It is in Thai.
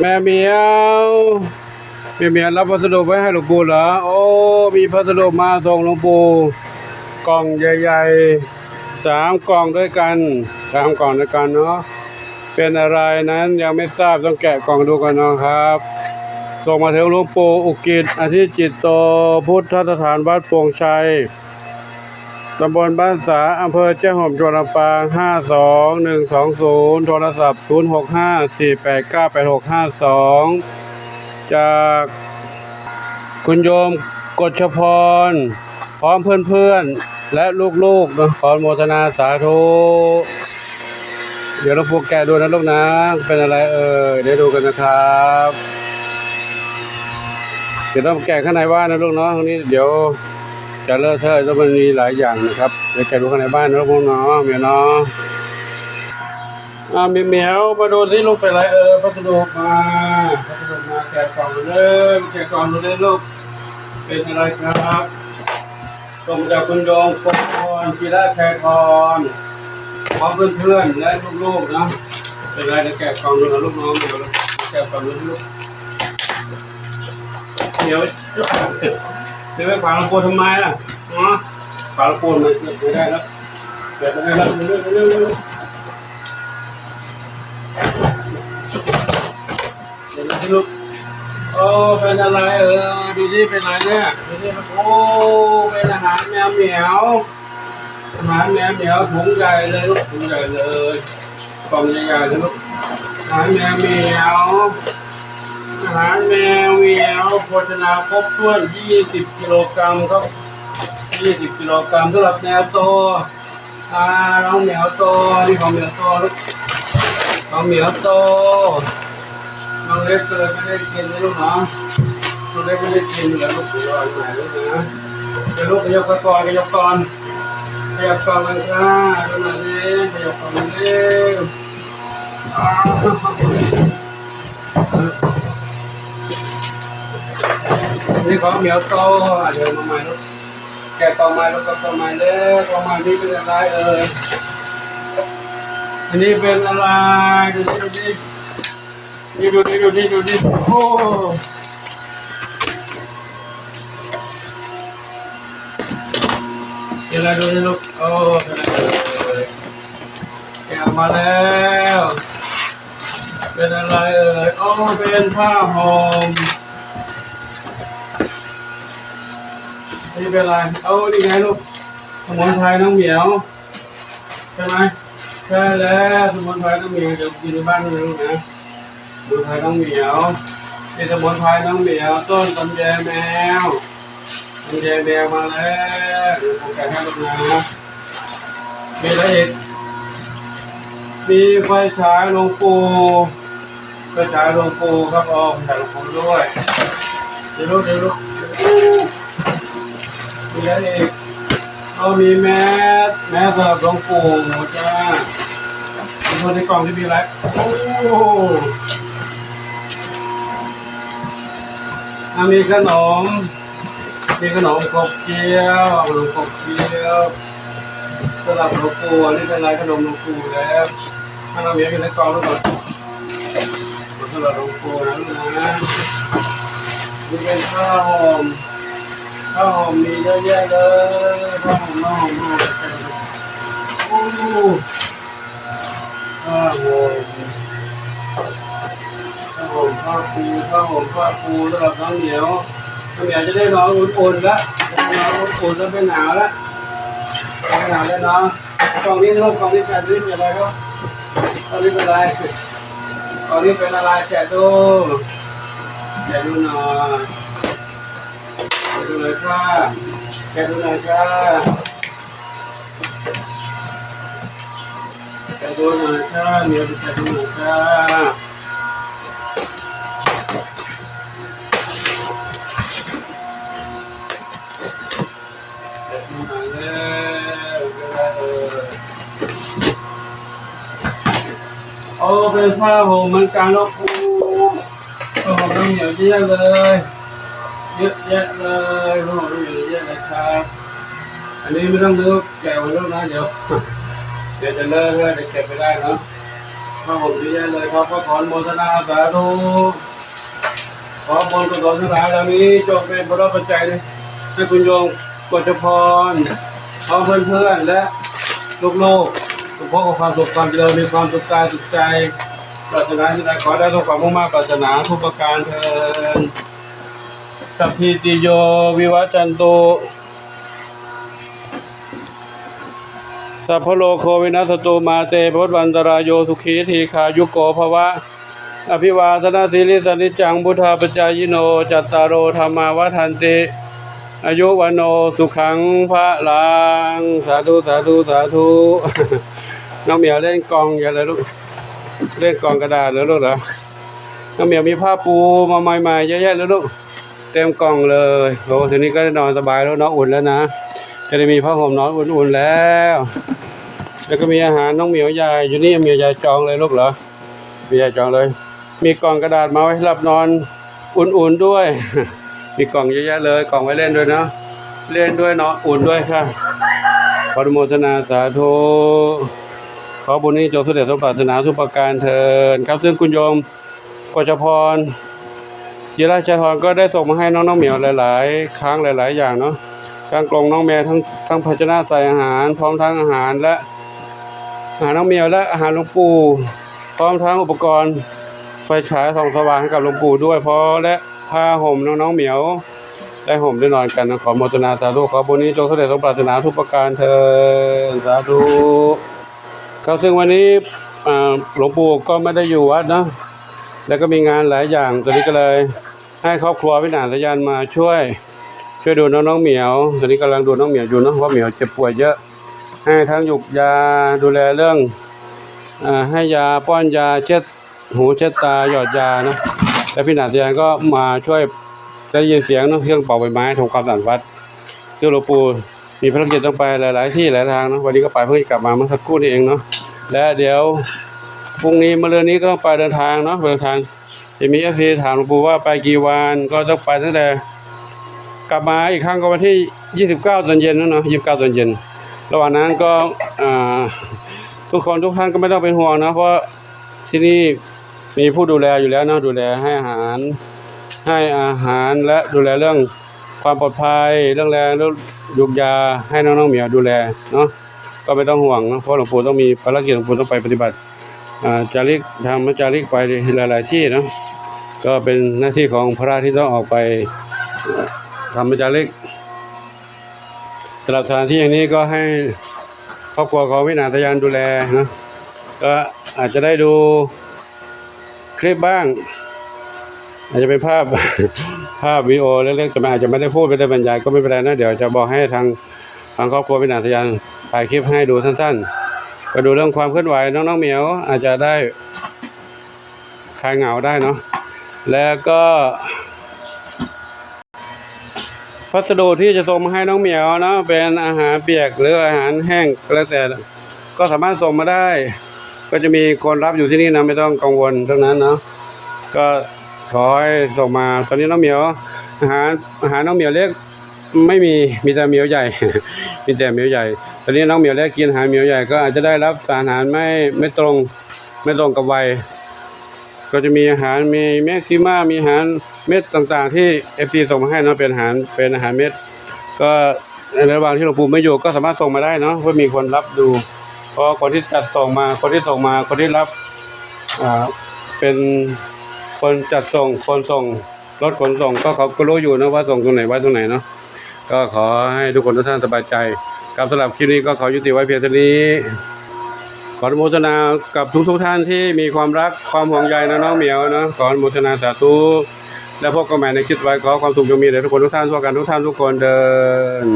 แม่เมียวแม่เมียวรับพัสดุไว้ให้หลวงปู่เหรอโอ้มีพัสดุมาส่งหลวงปู่กล่องใหญ่ๆสามกล่องด้วยกันสามกล่องด้วยกันเนาะเป็นอะไรนั้นยังไม่ทราบต้องแกะกล่องดูกันนะครับส่งมาถึงหลวงปู่อุกิจอธิจิตโตพุทธสถานวัดโป่งชัย ตำบลบ้านสาอำเภอเจ้าหอมจังหวัดลำปาง 52120 โทรศัพท์ 0654898652 จากคุณโยมกฎชพร พร้อมเพื่อนๆ และลูกๆนะขอโมทนาสาธุ เดี๋ยวเราพวกแกดูนะลูกนะ เป็นอะไรเอ่ยเดี๋ยวดูกันนะครับ เดี๋ยวต้องแกะข้างในบ้านนะลูกเนาะตรงนี้เดี๋ยว จะเลอะเทอะแล้วมันมีหลายอย่างนะครับเดี๋ยวแกะดูข้างในบ้านนะลูกเนาะเมียเนาะอ่ามีเมียวมาดูที่ลูกเป็นไรเออพัสดุมาพัสดุมาแกะกล่องเลยแกะกล่องดูเลยลูกเป็นอะไรครับส่งจากคุณโยมปกรณ์กีฬาแคร์กรพร้อมเพื่อนๆและลูกๆนะเป็นไรจะแกะกล่องดูนะลูกน้องเดี๋ยวแกะกล่องดูลูกเดี๋ยว เดี๋ยวไปฝาลำโพงทำไมล่ะอ๋อฝาลำโพงมันเกิดไม่ได้แล้วเกิดไม่ได้แล้วเร็วเร็วเร็วลูกโอ้เป็นอะไรเออดูสิเป็นอะไรเนี่ยดูสิโอ้เป็นอาหารแมวเหมียวอาหารแมวเหมียวถุงใหญ่เลยลูกถุงใหญ่เลยกล่องใหญ่ๆเลยลูกอาหารแมวเหมียว อาหารแมวเหมียวโภชนาครบถ้วน 20 กิโลกรัมครับ 20 กิโลกรัมสำหรับแมวโตอ่าน้องเหมียวโตนี่ของเหมียวโตลูกของเหมียวโตน้องเล็กเลยไม่ได้กินนะลูกเนาะน้องเล็กไม่ได้กินแล้วลูกรออยู่ไหนลูกนะเดี๋ยวลูกขยับก่อนขยับก่อนขยับก่อนเลยค่ะดูหน่อยดิขยับก่อนเลยอ้าว นี่เของเหมียวโตอะเดินมาใหม่ลูกแกะกล่องม่ลูกกล่องม่เลยกล่องม่นี่เป็นอะไรเอ่ยอันนี้เป็นอะไรดูดิดูดิดูดิดูดิดูดิโอ้เป็นอะไรดูดิลูกโอ้เป็นอะไรเอ่ยแกะมาแล้ว เป็นอะไรเอ่ยโอ้เป็นผ้าห่ม นี่เป็นไรเอานี่ไงลูกสมุนไพรน้องเหมียวใช่ไหมใช่แล้วสมุนไพรน้องเหมียวเดี๋ยวกินในบ้านนะลูกนะสมุนไพรน้องเหมียวนี่สมุนไพรน้องเหมียวต้นตำแยแมวตำแยแมวมาแล้วเดี๋ยวผมแกะให้ลูกนะมีอะไรอีกมีไฟฉายลงปูไฟฉายลงปูครับอ๋อไฟฉายลวงปูด้วยเดี๋ยวลูกเดี๋ยวลูก มีอะไรอีกเอามีแมสแมสสำหรับหลวงปู่จ้ามีคนในกล่องที่มีอะไรโอ้อะมีขนม มีขนมขบเคี้ยวขนมขบเคี้ยวสำหรับหลวงปู่นี่เป็นอะไรขนมหลวงปู่แล้วถ้าเราเมียอยู่ในกล่องแล้วก่อนสำหรับหลวงปู่นะลูกนะนี่เป็นข้าวหอม ข้าวหอมมีเยอะแยะเลยข้าวหอมข้าวหอมข้าวหอมโอ้ข้าวหอมข้าวหอมข้าวปูข้าวหอมข้าวปูสำหรั ด้นอนอุ่นๆแล้วนอนอุ่นๆแล้วไม่หนาวแล้วไม่หนาวแล้วเนาะกล่องนี้ลูกกล่องนี้แกะนี่เป็นอะไรครับกล่องนี้เป็นอะแกดูแกะดูหน่อยแกดูหน่อยค่ะแกดูหน่อยค่ะแกดูหน่อยค่ะเมียแกดูหน่อยค่ะแกดูหน่อยแล้วเลาเออโอ้เป็นผ้าห่มเหมือนกันแล้วโอ้ผ้าห่มน้ำเหนียวเยอะเลย เยอะแยะเลยโอ้โหเยอะแยะเลยครับ อันนี้ไม่ต้องนึกแกวแล้วนะเดี๋ยวเดี๋ยวจะเลิกเลยเดี๋ยวเก็บไม่ได้เนาะพระผมเยอะแยะเลยครับก็ขอนโมทนาสาธุขอบุญกุศลทั้งหลายเหล่านี้จงเป็นพระปัจจัยให้คุณโยมกฎจพรพร้อมเพื่อนๆและลูกๆทุกพวกความสุขความเจริญมีความสุขกายสุขใจปรารถนาที่ใดขอได้ทุกความมุ่งมั่นปรารถนาทุกประการเถิด สัพพิติโยวิวัจจันตุสัพพโลโควินัสตุมาเตปวัวันตรายโยสุขีทีขายุโกภวะ อภิวาทนาสิริสนิจังพุทธาปจายโน จัตตารโอธรรมาวัฏันติ อายุวันโนสุขังพระลัง สาธุสาธุสาธุ น้องเหมียวเล่นกองอย่าเลยลูก เล่นกองกระดาษเหรอลูกเหรอ น้องเหมียวมีผ้าปูมาใหม่ๆเยอะแยะเลยลูก เต็มกล่องเลยโอ้ทีนี้ก็นอนสบายแล้วนอนอุ่นแล้วนะจะได้มีผ้าห่มนอนอุ่นๆแล้ว แล้วก็มีอาหารน้องเหมียวยายอยู่นี่เหมียวยายจองเลยลูกเหรอเหมียวยายจองเลย มีกล่องกระดาษมาไว้สำหรับนอนอุ่นๆด้วย มีกล่องเยอะแยะเลยกล่องไว้เล่นด้วยเนาะเล่นด้วยเนาะอุ่นด้วยค่ะขออนุโมทนาสาธุขอบุญนี้จงสำเร็จสมปรารถนาทุกประการเถิดครับซึ่งคุณโยมกจพร ยีราชพรก็ได้ส่งมาให้น้องน้องเหมียวหลาย ๆ ครั้งหลาย ๆ อย่างเนาะการกลงน้องแมวทั้งทั้งภาชนะใส่อาหาร พร้อมทั้งอาหารและอาหารน้องเมียวและอาหารหลวงปู่พร้อมทั้งอุปกรณ์ไฟฉายส่องสว่างให้กับหลวงปู่ด้วยเพราะและผ้าห่มน้องน้องๆเหมียวได้ห่มได้นอนกันขอโมทนาสาธุขอบุญนี้จงสำเร็จสมปรารถนาทุกประการเถิดสาธุครับซึ่งวันนี้หลวงปู่ก็ไม่ได้อยู่วัดนะ แล้วก็มีงานหลายอย่างตอนนี้ก็เลย ให้ครอบครัววินาศยานมาช่วย ช่วยดูน้องน้องเหมียว ตอนนี้กำลังดูน้องเหมียวอยู่เนอะเพราะเหมียวเจ็บป่วยเยอะ ให้ทั้งหยุกยาดูแลเรื่องอให้ยาป้อนยาเช็ดหูเช็ดตาหยอดยานะแล้วพี่หนาเตียนก็มาช่วยจะได้ยินเสียงเนอะเครื่องเป่าใบไม้ทำความสะอาดวัดคือหลวงปู่มีภารกิจต้องไปหลาย ๆ ที่หลายทางเนะวันนี้ก็ไปเพื่อจะกลับมาเมื่อสักครู่นี้เองเนาะและเดี๋ยว พรุ่งนี้มะรืนนี้ก็ต้องไปเดินทางเนาะเดินทางจะมีเอฟซีถามหลวงปู่ว่าไปกี่วันก็ต้องไปตั้งแต่ กลับมาอีกครั้งก็วันที่ 29 ตอนเย็นนะเนาะ29 ตอนเย็น ระหว่างนั้นก็ทุกคนทุกท่านก็ไม่ต้องเป็นห่วงนะเพราะที่นี่มีผู้ดูแลอยู่แล้วเนาะดูแลให้อาหารให้อาหารและดูแลเรื่องความปลอดภัยเรื่องแรงเรื่องยุกยาให้น้องๆเหมียวดูแลเนาะก็ไม่ต้องห่วงนะเพราะหลวงปู่ต้องมีภารกิจหลวงปู่ต้องไปปฏิบัติ จาริกทางมัจาริกไปหลาย ๆ ที่นะก็เป็นหน้าที่ของพระที่ต้องออกไปทำมัจาริกสำหรับสถานที่อย่างนี้ก็ให้ครอบครัวของวินาทยานดูแลนะก็อาจจะได้ดูคลิปบ้าง อาจจะเป็นภาพภาพวีโอเล็กๆแต่มันอาจจะไม่ได้พูดไม่ได้บรรยายก็ไม่เป็นไรนะเดี๋ยวจะบอกให้ทางทางครอบครัววินาทยานถ่ายคลิปให้ดูสั้น ๆ ก็ดูเรื่องความเคลื่อนไหวน้องๆเหมียว อาจจะได้คลายเหงาได้เนาะแล้วก็พัสดุที่จะส่งมาให้น้องเหมียวเนาะเป็นอาหารเปียกหรืออาหารแห้งก็แล้วแต่ก็สามารถส่งมาได้ ก็จะมีคนรับอยู่ที่นี่นะไม่ต้องกังวลเรื่องนั้นเนาะก็ขอให้ส่งมาตอนนี้น้องเหมียว อาหารอาหารน้องเหมียวเล็ก ไม่มีมีแต่เหมียวใหญ่ มีแต่เหมียวใหญ่ ตอนนี้น้องเหมียวเล็กกินอาหารเหมียวใหญ่ก็อาจจะได้รับสารอาหารไม่ไม่ตรงไม่ตรงกับวัยก็จะมีอาหารมีแม็กซิมามีอาหารเม็ดต่างๆ ที่เอฟซีส่งมาให้นะเป็นอาหารเป็นอาหารเม็ด ก็ในระหว่างที่หลวงปู่ไม่อยู่ก็สามารถส่งมาได้เนาะเพราะมีคนรับดูเพราะคนที่จัดส่งมาคนที่ส่งมาคนที่รับอ่าเป็นคนจัดส่งคนส่งรถขนส่งก็เขาก็รู้อยู่นะว่าส่งตรงไหนไว้ตรงไหนเนาะ ก็ขอให้ทุกคนทุกท่านสบายใจกับสำหรับคลิปนี้ก็ขอยุติไว้เพียงเท่านี้ขออนุโมทนากับทุกทุกท่านที่มีความรักความห่วงใยนะน้องเหมียวนะขออนุโมทนาสาธุและพบกันใหม่ในคลิปไว้ขอความสุขจงมีแด่ทุกคนทุกท่านทั่วกันทุกท่านทุกคนเดิน